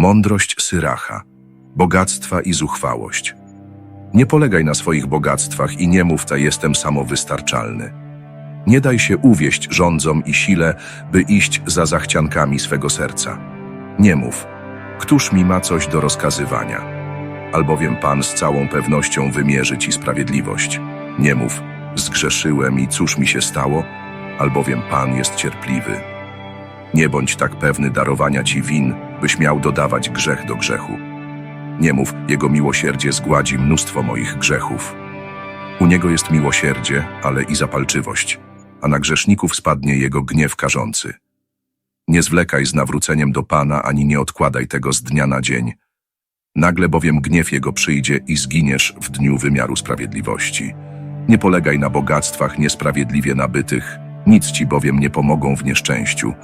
Mądrość Syracha, bogactwa i zuchwałość. Nie polegaj na swoich bogactwach i nie mów, ta jestem samowystarczalny. Nie daj się uwieść rządzom i sile, by iść za zachciankami swego serca. Nie mów, któż mi ma coś do rozkazywania, albowiem Pan z całą pewnością wymierzy ci sprawiedliwość. Nie mów, zgrzeszyłem i cóż mi się stało, albowiem Pan jest cierpliwy. Nie bądź tak pewny darowania ci win, byś miał dodawać grzech do grzechu. Nie mów, Jego miłosierdzie zgładzi mnóstwo moich grzechów. U Niego jest miłosierdzie, ale i zapalczywość, a na grzeszników spadnie Jego gniew karzący. Nie zwlekaj z nawróceniem do Pana, ani nie odkładaj tego z dnia na dzień. Nagle bowiem gniew Jego przyjdzie i zginiesz w dniu wymiaru sprawiedliwości. Nie polegaj na bogactwach niesprawiedliwie nabytych, nic ci bowiem nie pomogą w nieszczęściu,